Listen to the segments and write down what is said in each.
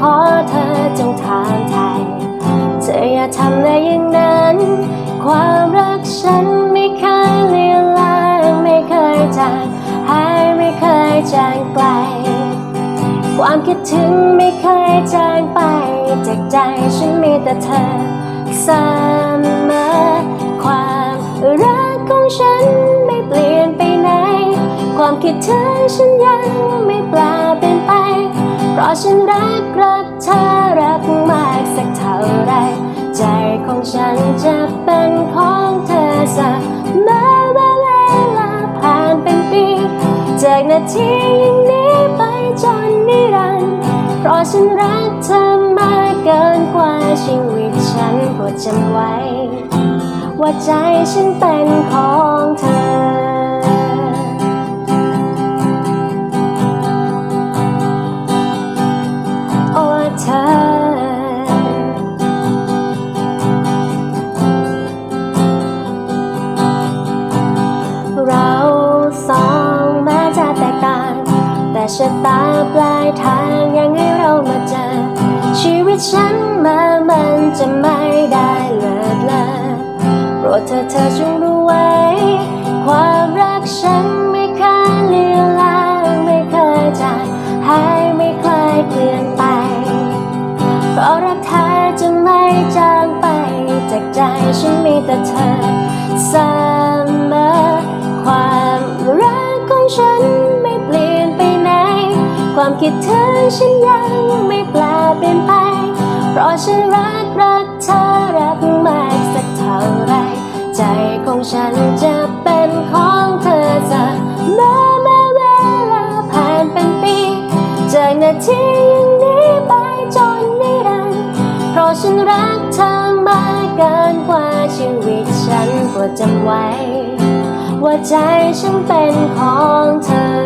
ขอเธอจงถามไทย เธออย่าทำได้อย่างนั้น ความรักฉันไม่เคยเลือนลางไม่เคยจางหายไม่เคยจางไกล ความคิดถึงไม่เคยจางไป จากใจฉันมีแต่เธอเสมอความรักของฉันไม่เปลี่ยนไปไหน ความคิดถึงฉันยัง ฉันรักรักเธอรักมากสักเท่าไร ใจของฉันจะเป็นของเธอเสมอเมื่อเวลาผ่านเป็นปี จากนาทีอย่างนี้ไปจนนิรันดร์เพราะฉันรักเธอมากเกินกว่าชีวิตฉันโปรดจำไว้ ว่าใจฉันเป็นของเธอ เธอเธอจงรู้ไว้ ความรักฉันไม่เคยเลือนลางไม่เคยจางหายไม่เคยเปลี่ยนไป เพราะรักเธอจะไม่จางไป จากใจฉันมีแต่เธอเสมอความรักของฉันไม่เปลี่ยนไปไหน ความคิดถึงฉันยังไม่แปลเปลี่ยนไป เพราะฉันรักรักเธอรักมากสักเท่ ใจของฉันจะเป็นของเธอเสมอแม้เวลาผ่านเป็นปี จากนาทีอย่างนี้ไปจนนิรันดร์เพราะฉันรักเธอมากเกินกว่าชีวิตฉันโปรจำไว้ ว่าใจฉันเป็นของเธอ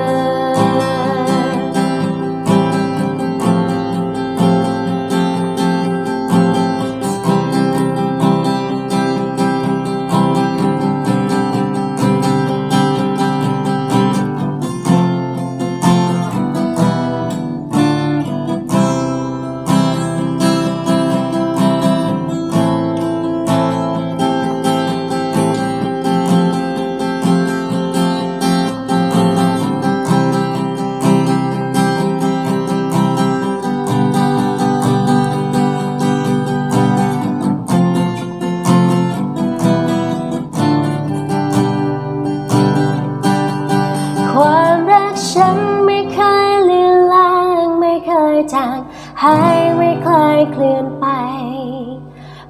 ยจางหายไม่เคยเคลื่อนไป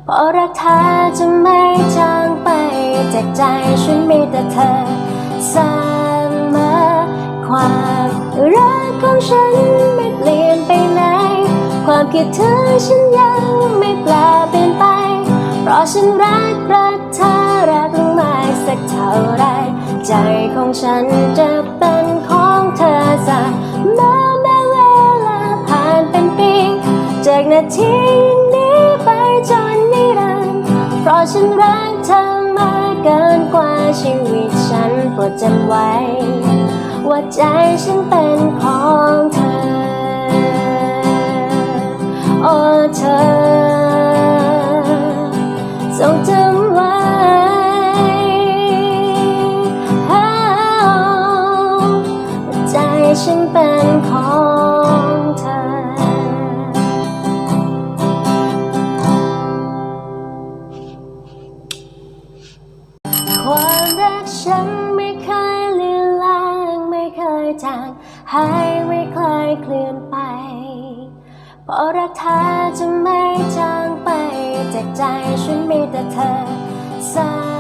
เพราะรักเธอจะไม่จางไปจากใจฉันมีแต่เธอเสมอความรักของฉันไม่เปลี่ยนไปไหน ความคิดถึงฉันยังไม่แปลเปลี่ยนไป เพราะฉันรักรักเธอรักมากสักเท่าไร ใจของฉันจะเป็นของ นาทีนี้ไปจนนิรันดร์เพราะฉันรักเธอมากเกินกว่าชีวิตฉันโปรดจำไว้ ว่าใจฉันเป็นของเธอ โอ้เธอจงจำไว้ใจฉันเป็น ฉันไม่เคยเลือนลางไม่เคยจางหายไม่เคยเคลื่อนไปเพราะรักเธอจะไม่จางไปจากใจฉันมีแต่เธอ